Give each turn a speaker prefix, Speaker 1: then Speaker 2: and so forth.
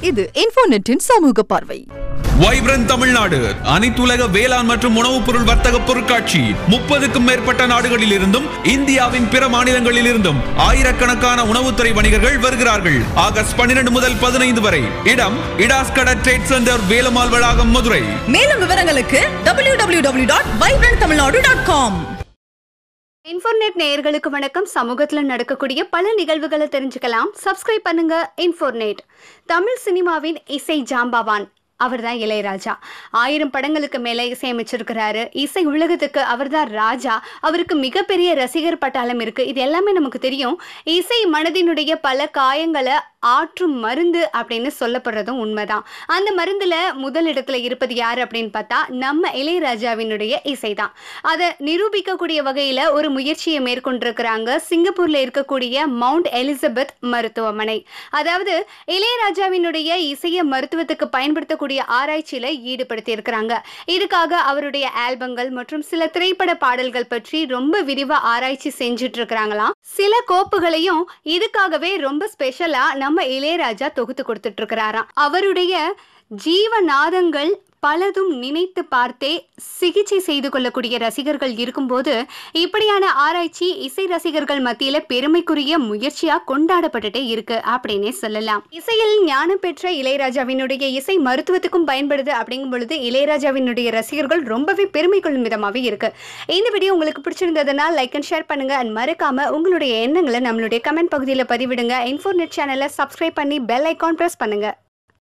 Speaker 1: இது இன்ஃபோநெட்டின் சமூக பார்வை.
Speaker 2: வைப்ரன் தமிழ்நாடு அனைத்துலக வேளாண் மற்றும் உணவுப் பொருள் வர்த்தக பொருட்காட்சி முப்பதுக்கும் மேற்பட்ட நாடுகளில் இருந்தும் இந்தியாவின் பிற மாநிலங்களில் இருந்தும் ஆயிரக்கணக்கான உணவுத்துறை வணிகர்கள் வருகிறார்கள். ஆகஸ்ட் பன்னிரண்டு முதல் பதினைந்து வரை இடம் இடாஸ்கட ட்ரேட் சென்டர் வேலுமால் வளாகம் மதுரை.
Speaker 1: மேலும் விவரங்களுக்கு www.vibranttamilnadu.com
Speaker 3: இன்ஃபோர்நெட் நேயர்களுக்கு வணக்கம். சமூகத்தில் நடக்கக்கூடிய பல நிகழ்வுகளை தெரிஞ்சுக்கலாம். சப்ஸ்கிரைப் பண்ணுங்க. இன்ஃபோர்நெட். தமிழ் சினிமாவின் இசை ஜாம்பவான். அவர்தான் இளையராஜா. ஆயிரம் படங்களுக்கு மேலே இசையமைச்சிருக்கிறாரு. இசை உலகத்துக்கு அவர்தான் ராஜா. அவருக்கு மிகப்பெரிய ரசிகர் பட்டாளம் இருக்கு. இது எல்லாமே நமக்கு தெரியும். இசை மனதினுடைய பல காயங்களை ஆற்றும் மருந்து அப்படின்னு சொல்லப்படுறதும் உண்மைதான். அந்த மருந்தில் முதல் இடத்துல இருப்பது யார் அப்படின்னு பார்த்தா நம்ம இளையராஜாவினுடைய இசை தான் அதை நிரூபிக்கக்கூடிய வகையில் ஒரு முயற்சியை மேற்கொண்டிருக்கிறாங்க சிங்கப்பூரில் இருக்கக்கூடிய மவுண்ட் எலிசபெத் மருத்துவமனை. அதாவது இளையராஜாவினுடைய இசையை மருத்துவத்துக்கு பயன்படுத்தக்கூடிய ஆராய்ச்சியில் ஈடுபடுத்தி இருக்கிறாங்க இதுக்காக அவருடைய ஆல்பங்கள் மற்றும் சில திரைப்பட பாடல்கள் பற்றி ரொம்ப விரிவாக ஆராய்ச்சி செஞ்சுட்டு இருக்கிறாங்களாம் சில கோப்புகளையும் இதுக்காகவே ரொம்ப ஸ்பெஷலா நம்ம இளையராஜா தொகுத்து கொடுத்துட்டு இருக்கிறாராம். அவருடைய ஜீவநாதங்கள் பலதும் நினைத்து பார்த்தே சிகிச்சை செய்து கொள்ளக்கூடிய ரசிகர்கள் இருக்கும்போது இப்படியான ஆராய்ச்சி இசை ரசிகர்கள் மத்தியில பெருமைக்குரிய முயற்சியா கொண்டாடப்பட்டுட்டே இருக்கு அப்படின்னே சொல்லலாம். இசையில் ஞானம் பெற்ற இளையராஜாவினுடைய இசை மருத்துவத்துக்கும் பயன்படுது அப்படிங்கும் பொழுது இளையராஜாவினுடைய ரசிகர்கள் ரொம்பவே பெருமை கொள்ளும் விதமாகவே இருக்கு. இந்த வீடியோ உங்களுக்கு பிடிச்சிருந்ததுன்னா லைக் அண்ட் ஷேர் பண்ணுங்க. அண்ட் மறக்காம உங்களுடைய எண்ணங்களை நம்மளுடைய கமெண்ட் பகுதியில் பதிவிடுங்க. இன்ஃபோர்நெட் சேனலை சப்ஸ்கிரைப் பண்ணி பெல் ஐக்கான் ப்ரெஸ் பண்ணுங்க.